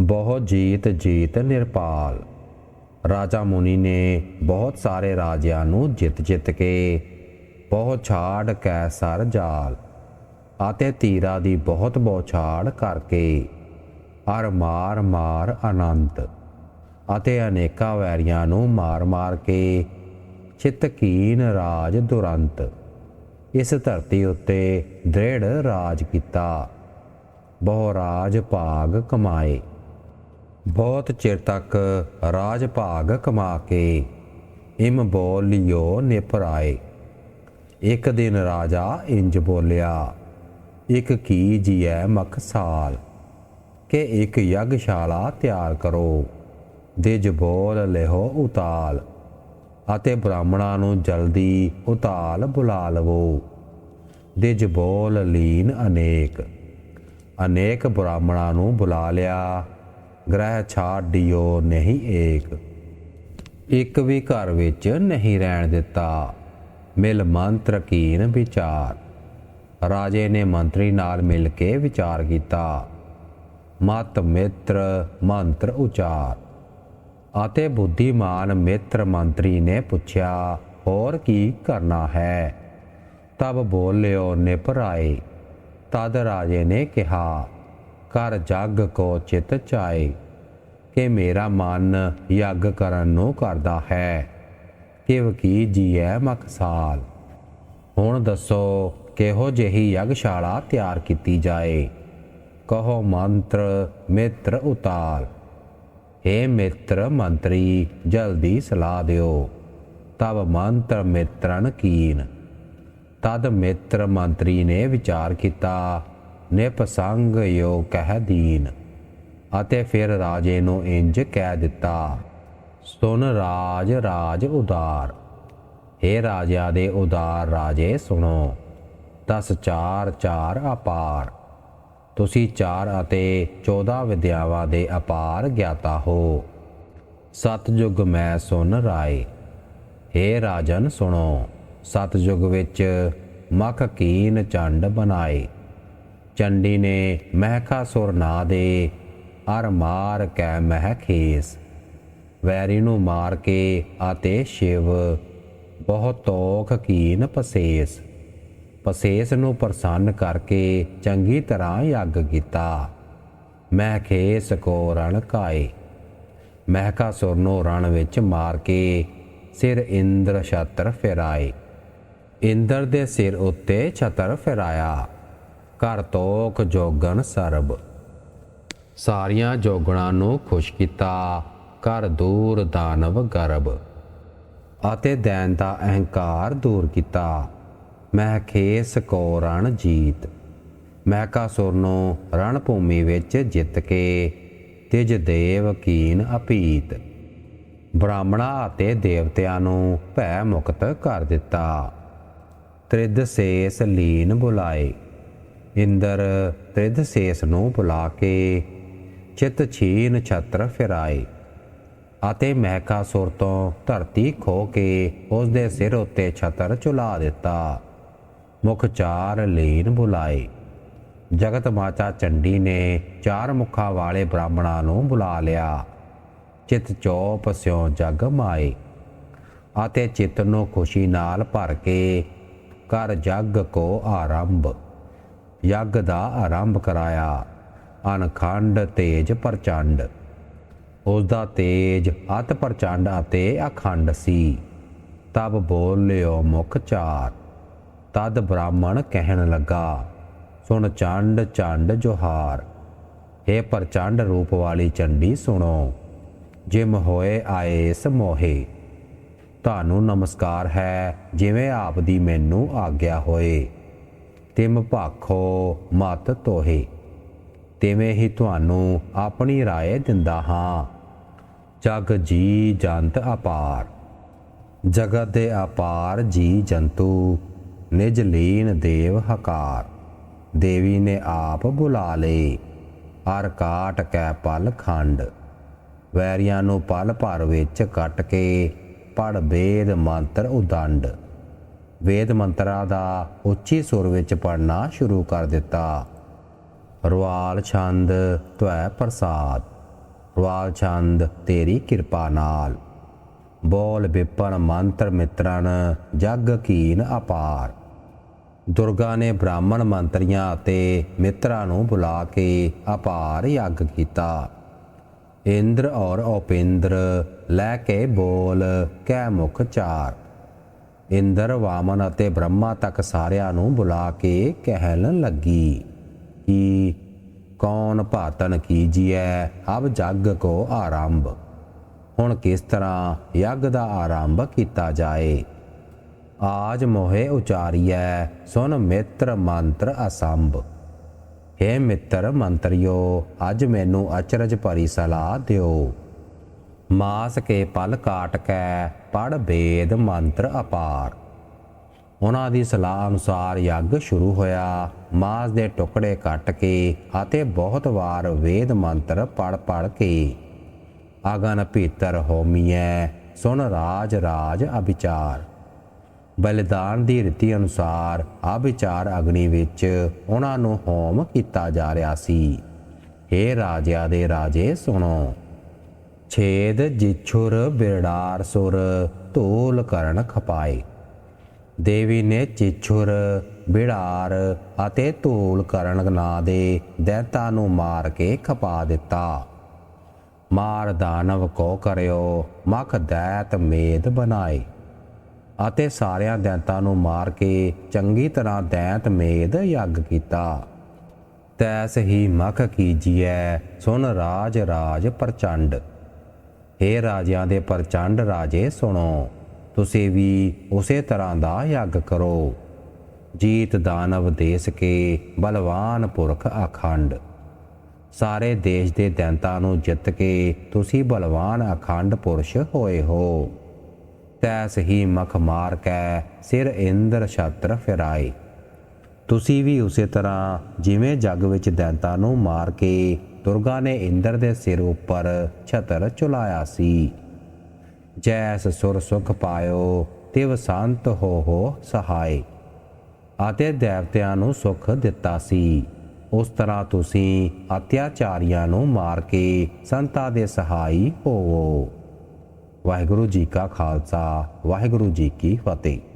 ਬਹੁ ਜੀਤ ਜੀਤ ਨਿਰਪਾਲ। ਰਾਜਾ ਮੁਨੀ ਨੇ ਬਹੁਤ ਸਾਰੇ ਰਾਜਿਆਂ ਨੂੰ ਜਿੱਤ ਜਿੱਤ ਕੇ ਬਹੁਤ ਛਾੜ ਕੈ ਸਰ ਜਾਲ ਅਤੇ ਤੀਰਾ ਦੀ ਬਹੁਤ ਬੌਛਾੜ ਕਰਕੇ ਅਰ ਮਾਰ ਮਾਰ ਅਨੰਤ ਅਤੇ ਅਨੇਕਾਂ ਵੈਰੀਆਂ ਨੂੰ ਮਾਰ ਮਾਰ ਕੇ ਚਿਤਕੀਨ ਰਾਜ ਦੁਰੰਤ। ਇਸ ਧਰਤੀ ਉੱਤੇ ਦ੍ਰਿੜ ਰਾਜ ਕੀਤਾ। ਬਹੁ ਰਾਜ ਭਾਗ ਕਮਾਏ। ਬਹੁਤ ਚਿਰ ਤੱਕ ਰਾਜ ਭਾਗ ਕਮਾ ਕੇ ਇਮ ਬੋਲਿਓ ਨਿਪਰਾਏ ਇੱਕ ਦਿਨ ਰਾਜਾ ਇੰਜ ਬੋਲਿਆ, ਇੱਕ ਕੀ ਜੀਐ ਮਖਸਾਲ ਕਿ ਇੱਕ ਯਗਸ਼ਾਲਾ ਤਿਆਰ ਕਰੋ, ਦਿਜ ਬੋਲ ਲਿਹੋ ਉਤਾਲ, ਅਤੇ ਬ੍ਰਾਹਮਣਾਂ ਨੂੰ ਜਲਦੀ ਉਤਾਲ ਬੁਲਾ ਲਵੋ। ਦੇ ਬੋਲ ਲੀਨ ਅਨੇਕ। ਅਨੇਕ ਬ੍ਰਾਹਮਣਾਂ ਨੂੰ ਬੁਲਾ ਲਿਆ ਗ੍ਰਹਿ ਛਾੜਿਓ ਨਹੀਂ ਏਕ। ਇੱਕ ਵੀ ਘਰ ਵਿੱਚ ਨਹੀਂ ਰਹਿਣ ਦਿੱਤਾ। ਮਿਲ ਮੰਤਰ ਕੀਨ ਵਿਚਾਰ। ਰਾਜੇ ਨੇ ਮੰਤਰੀ ਨਾਲ ਮਿਲ ਕੇ ਵਿਚਾਰ ਕੀਤਾ। ਮਤ ਮਿੱਤਰ ਮੰਤਰ ਉਚਾਰ। ਅਤੇ ਬੁੱਧੀਮਾਨ ਮਿੱਤਰ ਮੰਤਰੀ ਨੇ ਪੁੱਛਿਆ, ਹੋਰ ਕੀ ਕਰਨਾ ਹੈ? ਤਬ ਬੋਲਿਓ ਨਿਪਰਾਏ ਤਦ ਰਾਜੇ ਨੇ ਕਿਹਾ ਕਰ ਜਗ ਕੋ ਚਿਤ ਚਾਏ, ਕਿ ਮੇਰਾ ਮਨ ਯੱਗ ਕਰਨ ਨੂੰ ਕਰਦਾ ਹੈ ਕਿ ਵਕੀ ਜੀ ਹੈ ਮਕਸਾਲ ਹੁਣ ਦੱਸੋ, ਕਿਹੋ ਜਿਹੀ ਯਗਸ਼ਾਲਾ ਤਿਆਰ ਕੀਤੀ ਜਾਏ? ਕਹੋ ਮੰਤਰ, ਮਿੱਤਰ ਉਤਾਰ ਏ ਮਿੱਤਰ ਮੰਤਰੀ, ਜਲਦੀ ਸਲਾਹ ਦਿਓ। ਤਬ ਮੰਤਰ ਮਿੱਤਰਨ ਕੀਨ। ਤਦ ਮਿੱਤਰ ਮੰਤਰੀ ਨੇ ਵਿਚਾਰ ਕੀਤਾ ਨਿਪਸੰਗ ਯੋ ਕਹਿ ਦੀਨ, ਅਤੇ ਫਿਰ ਰਾਜੇ ਨੂੰ ਇੰਜ ਕਹਿ ਦਿੱਤਾ ਸੁਨ ਰਾਜ ਰਾਜ ਉਦਾਰ। हे ਰਾਜਿਆਂ ਦੇ ਉਦਾਰ ਰਾਜੇ ਸੁਣੋ, ਦਸ ਚਾਰ ਚਾਰ ਅਪਾਰ। ਤੁਸੀਂ ਚਾਰ ਅਤੇ 14 ਵਿਦਿਆਵਾਂ ਦੇ ਅਪਾਰ ਗਿਆਤਾ ਹੋ। ਸਤਜੁਗ ਮੈਂ ਸੁਨ ਰਾਏ। हे ਰਾਜਨ ਸੁਣੋ, ਸਤਜੁਗ ਵਿੱਚ ਮਖ ਕੀਨ ਚੰਡ ਬਣਾਏ। ਚੰਡੀ ਨੇ ਮਹਿਕਾਸੁਰ ਨਾਂ ਦੇ, ਅਰ ਮਾਰ ਕੈ ਮਹਿ ਖੇਸ। ਵੈਰੀ ਨੂੰ ਮਾਰ ਕੇ ਅਤੇ ਸ਼ਿਵ, ਬਹੁਤ ਤੋਖ ਕੀਨ ਪਸੇਸ। ਪਸੇਸ ਨੂੰ ਪ੍ਰਸੰਨ ਕਰਕੇ ਚੰਗੀ ਤਰ੍ਹਾਂ ਯੱਗ ਕੀਤਾ। ਮਹਿਖੇਸ ਕੋ ਰਣ ਕਾਏ। ਮਹਿਕਾਸੁਰ ਨੂੰ ਰਣ ਵਿੱਚ ਮਾਰ ਕੇ ਸਿਰ ਇੰਦਰ ਛਤਰ ਫਿਰਾਏ। ਇੰਦਰ ਦੇ ਸਿਰ ਉੱਤੇ ਛਤਰ ਫਿਰਾਇਆ। ਕਰ ਤੋਕ ਜੋਗਨ ਸਰਬ। ਸਾਰੀਆਂ ਜੋਗਣਾਂ ਨੂੰ ਖੁਸ਼ ਕੀਤਾ ਕਰ ਦੂਰ ਦਾਨਵ ਗਰਬ। ਅਤੇ ਦੈਨ ਦਾ ਅਹੰਕਾਰ ਦੂਰ ਕੀਤਾ। ਮੈਂ ਖੇਸ ਕੋ ਰਣ ਜੀਤ। ਮਹਿਕਾਸੁਰ ਨੂੰ ਰਣ ਭੂਮੀ ਵਿੱਚ ਜਿੱਤ ਕੇ, ਤਿਜ ਦੇਵ ਕੀਨ ਅਪੀਤ। ਬ੍ਰਾਹਮਣਾ ਅਤੇ ਦੇਵਤਿਆਂ ਨੂੰ ਭੈ ਮੁਕਤ ਕਰ ਦਿੱਤਾ। ਤ੍ਰਿਦ ਸੇਸ ਲੀਨ ਬੁਲਾਏ। ਇੰਦਰ ਤ੍ਰਿਦ ਸੇਸ ਨੂੰ ਬੁਲਾ ਕੇ ਚਿਤ ਛੀਨ ਛਤਰ ਫਿਰਾਏ ਅਤੇ ਮਹਿਕਾਸੁਰ ਤੋਂ ਧਰਤੀ ਖੋ ਕੇ ਉਸ ਦੇ ਸਿਰ ਉੱਤੇ ਛਤਰ ਚੁਲਾ ਦਿੱਤਾ। ਮੁਖ ਚਾਰ ਲੀਨ ਬੁਲਾਏ। ਜਗਤ ਮਾਤਾ ਚੰਡੀ ਨੇ ਚਾਰ ਮੁਖਾਂ ਵਾਲੇ ਬ੍ਰਾਹਮਣਾਂ ਨੂੰ ਬੁਲਾ ਲਿਆ। ਚਿਤ ਚੋਪ ਸਿਓ ਜਗ ਮਾਏ ਅਤੇ ਚਿਤ ਨੂੰ ਖੁਸ਼ੀ ਨਾਲ ਭਰ ਕੇ ਕਰ ਜਗ ਕੋ ਆਰੰਭ। ਯੱਗ ਦਾ ਆਰੰਭ ਕਰਾਇਆ। ਅਨਖੰਡ ਤੇਜ ਪ੍ਰਚੰਡ। ਉਸ ਦਾ ਤੇਜ ਅਤ ਪ੍ਰਚੰਡ ਅਤੇ ਅਖੰਡ ਸੀ। ਤਬ ਬੋਲਿਓ ਮੁਖ ਚਾਰ। ਤਦ ਬ੍ਰਾਹਮਣ ਕਹਿਣ ਲੱਗਾ, ਸੁਣ ਚੰਡ ਚੰਡ ਜੋਹਾਰ। हे ਪ੍ਰਚੰਡ ਰੂਪ ਵਾਲੀ ਚੰਡੀ ਸੁਣੋ। ਜਿਮ ਹੋਏ ਆਏ ਸਮੋਹੇ ਤੁਹਾਨੂੰ ਨਮਸਕਾਰ ਹੈ ਜਿਵੇਂ ਆਪ ਦੀ ਮੈਨੂੰ ਆਗਿਆ ਹੋਏ। ਤਿਮ ਭਾਖੋ ਮਤ ਤੋਹੇ, ਤਿਵੇਂ ਹੀ ਤੁਹਾਨੂੰ ਆਪਣੀ ਰਾਏ ਦਿੰਦਾ ਹਾਂ। ਜਗ ਜੀ ਜੰਤ ਅਪਾਰ, ਜਗਤ ਦੇ ਅਪਾਰ ਜੀ ਜੰਤੂ, ਨਿਜ ਲੀਨ ਦੇਵ ਹਕਾਰ, ਦੇਵੀ ਨੇ ਆਪ ਬੁਲਾ ਲੇ ਅਰ ਕਾਟ ਕੈ ਪਲ ਖੰਡ, ਵੈਰੀਆਂ ਨੂੰ ਪਲ ਭਰ ਵਿੱਚ ਕੱਟ ਕੇ, ਪੜ ਬੇਦ ਮੰਤਰ ਉਦੰਡ। ਵੇਦ ਮੰਤਰਾਂ ਦਾ ਉੱਚੀ ਸੁਰ ਵਿੱਚ ਪੜਨਾ ਸ਼ੁਰੂ ਕਰ ਦਿੱਤਾ। ਰਵਾਲ ਛੰਦ ਤਵੈ ਪ੍ਰਸਾਦ। ਵਾਲ ਛੰਦ, ਤੇਰੀ ਕਿਰਪਾ ਨਾਲ। ਬੋਲ ਵਿਪਨ ਮੰਤਰ ਮਿੱਤਰਨ, ਜਗ ਕੀਨ ਅਪਾਰ। ਦੁਰਗਾ ਨੇ ਬ੍ਰਾਹਮਣ ਮੰਤਰੀਆਂ ਅਤੇ ਮਿੱਤਰਾਂ ਨੂੰ ਬੁਲਾ ਕੇ ਅਪਾਰ ਯੱਗ ਕੀਤਾ। ਇੰਦਰ ਔਰ ਉਪਿੰਦਰ, ਲੈ ਕੇ ਬੋਲ ਕਹਿ ਮੁਖ ਚਾਰ। ਇੰਦਰ ਵਾਮਨ ਅਤੇ ਬ੍ਰਹਮਾ ਤੱਕ ਸਾਰਿਆਂ ਨੂੰ ਬੁਲਾ ਕੇ ਕਹਿਣ ਲੱਗੀ ਕਿ ਕੌਣ ਭਾਤਨ ਕੀਜੀਐ ਅਬ ਜਗ ਕੋ ਆਰੰਭ। ਹੁਣ ਕਿਸ ਤਰ੍ਹਾਂ ਯੱਗ ਦਾ ਆਰੰਭ ਕੀਤਾ ਜਾਏ? ਆਜ ਮੋਹਿ ਉਚਾਰੀਐ, ਸੁਨ ਮਿੱਤਰ ਮੰਤਰ ਅਸੰਭ। ਹੇ ਮਿੱਤਰ ਮੰਤਰਿਓ, ਅੱਜ ਮੈਨੂੰ ਅਚਰਜ ਭਰੀ ਸਲਾਹ ਦਿਓ। ਮਾਸ ਕੇ ਪਲ ਕਾਟ ਕੇ ਪੜ ਵੇਦ ਮੰਤਰ ਅਪਾਰ। ਉਹਨਾਂ ਦੀ ਸਲਾਹ ਅਨੁਸਾਰ ਯੱਗ ਸ਼ੁਰੂ ਹੋਇਆ। ਮਾਸ ਦੇ ਟੁਕੜੇ ਕੱਟ ਕੇ ਅਤੇ ਬਹੁਤ ਵਾਰ ਵੇਦ ਮੰਤਰ ਪੜ ਪੜ ਕੇ। ਅਗਨ ਭੀਤਰ ਹੋਮੀਐ ਸੁਨ ਰਾਜ ਰਾਜ ਅਭਿਚਾਰ। ਬਲਿਦਾਨ ਦੀ ਰੀਤੀ ਅਨੁਸਾਰ ਅਭਿਚਾਰ ਅਗਨੀ ਵਿੱਚ ਉਹਨਾਂ ਨੂੰ ਹੋਮ ਕੀਤਾ ਜਾ ਰਿਹਾ ਸੀ। हे ਰਾਜਿਆਂ ਦੇ ਰਾਜੇ, ਸੁਣੋ। ਛੇਦ ਜਿਛੁਰ ਬਿਰਡਾਰ ਸੁਰ ਧੂਲ ਕਰਨ ਖਪਾਏ। ਦੇਵੀ ਨੇ ਚਿਛੁਰ ਬਿੜਾਰ ਅਤੇ ਧੂਲ ਕਰਨ ਨਾਂ ਦੇ ਦੈਤਾਂ ਨੂੰ ਮਾਰ ਕੇ ਖਪਾ ਦਿੱਤਾ। ਮਾਰ ਦਾਨਵ ਕੋ ਕਰਿਓ, ਮਖ ਦੈਤ ਮੇਦ ਬਣਾਏ। ਅਤੇ ਸਾਰਿਆਂ ਦੈਂਤਾਂ ਨੂੰ ਮਾਰ ਕੇ ਚੰਗੀ ਤਰ੍ਹਾਂ ਦੈਂਤ ਮੇਦ ਯੱਗ ਕੀਤਾ। ਤੈਸ ਹੀ ਮਖ ਕੀਜੀਐ, ਸੁਨ ਰਾਜ ਰਾਜ ਪ੍ਰਚੰਡ। हे ਰਾਜਿਆਂ ਦੇ ਪ੍ਰਚੰਡ ਰਾਜੇ ਸੁਣੋ, ਤੁਸੀਂ ਵੀ ਉਸੇ ਤਰ੍ਹਾਂ ਦਾ ਯੱਗ ਕਰੋ। ਜੀਤ ਦਾਨਵ ਦੇਸ ਕੇ ਬਲਵਾਨ ਪੁਰਖ ਅਖੰਡ। ਸਾਰੇ ਦੇਸ਼ ਦੇ ਦੈਂਤਾਂ ਨੂੰ ਜਿੱਤ ਕੇ ਤੁਸੀਂ ਬਲਵਾਨ ਅਖੰਡ ਪੁਰਸ਼ ਹੋਏ ਹੋ। ਤੈਸ ਹੀ ਮਖ ਮਾਰ ਕੇ ਸਿਰ ਇੰਦਰ ਛਤਰ ਫਿਰਾਏ। ਤੁਸੀਂ ਵੀ ਉਸੇ ਤਰ੍ਹਾਂ ਜਿਵੇਂ ਜੱਗ ਵਿੱਚ ਦੈਂਤਾਂ ਨੂੰ ਮਾਰ ਕੇ ਦੁਰਗਾ ਨੇ ਇੰਦਰ ਦੇ ਸਿਰ ਉੱਪਰ ਛਤਰ ਚੁਲਾਇਆ ਸੀ। ਜੈਸ ਸੁਰ ਸੁਖ ਪਾਇਓ, ਤਿਵ ਸੰਤ ਹੋ ਹੋ ਸਹਾਈ ਅਤੇ ਦੇਵਤਿਆਂ ਨੂੰ ਸੁਖ ਦਿੱਤਾ ਸੀ। ਉਸ ਤਰ੍ਹਾਂ ਤੁਸੀਂ ਅਤਿਆਚਾਰੀਆਂ ਨੂੰ ਮਾਰ ਕੇ ਸੰਤਾਂ ਦੇ ਸਹਾਈ ਹੋਵੋ। ਵਾਹਿਗੁਰੂ ਜੀ ਕਾ ਖਾਲਸਾ, ਵਾਹਿਗੁਰੂ ਜੀ ਕੀ ਫਤਿਹ।